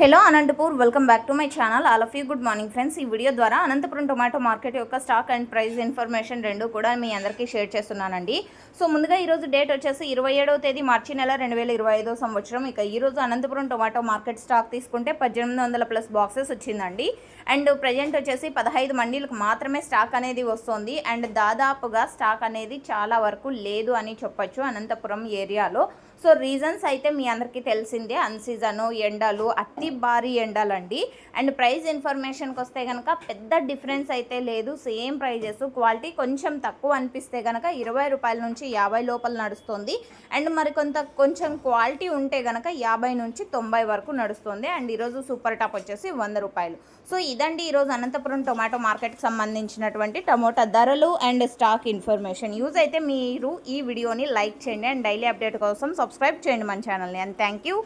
Hello Anantapur welcome back to my channel. All of you good morning friends. ఈ video ద్వారా Anantapuram tomato market యొక్క stock and price information రెండు కూడా మీ అందరికీ share చేస్తున్నానండి. సో ముందుగా ఈరోజు డేట్ వచ్చేసి ఇరవై ఏడవ తేదీ మార్చి నెల రెండు వేల ఇరవై ఐదో సంవత్సరం. ఇక ఈరోజు అనంతపురం టొమాటో మార్కెట్ స్టాక్ తీసుకుంటే పద్దెనిమిది వందల ప్లస్ బాక్సెస్ వచ్చిందండి. అండ్ ప్రజెంట్ వచ్చేసి పదహైదు మండీలకు మాత్రమే స్టాక్ అనేది వస్తుంది. అండ్ దాదాపుగా స్టాక్ అనేది చాలా వరకు లేదు అని చెప్పొచ్చు అనంతపురం ఏరియాలో. సో రీజన్స్ అయితే మీ అందరికీ తెలిసిందే. అన్సీజను ఎండలు అతి భారీ ఎండలండి. అండ్ ప్రైస్ ఇన్ఫర్మేషన్కి వస్తే కనుక పెద్ద డిఫరెన్స్ అయితే లేదు. సేమ్ ప్రైజెస్ క్వాలిటీ కొంచెం తక్కువ అనిపిస్తే కనుక ఇరవై రూపాయల నుంచి యాభై లోపల నడుస్తుంది. అండ్ మరి కొంత కొంచెం క్వాలిటీ ఉంటే కనుక యాభై నుంచి తొంభై వరకు నడుస్తుంది. అండ్ ఈరోజు సూపర్ టాప్ వచ్చేసి వంద రూపాయలు. సో ఇదండి ఈరోజు అనంతపురం టొమాటో మార్కెట్కి సంబంధించినటువంటి టమోటా ధరలు అండ్ స్టాక్ ఇన్ఫర్మేషన్. యూజ్ అయితే మీరు ఈ వీడియోని లైక్ చేయండి. అండ్ డైలీ అప్డేట్ కోసం సబ్స్క్రైబ్ చేయండి మన ఛానల్ని. And thank you.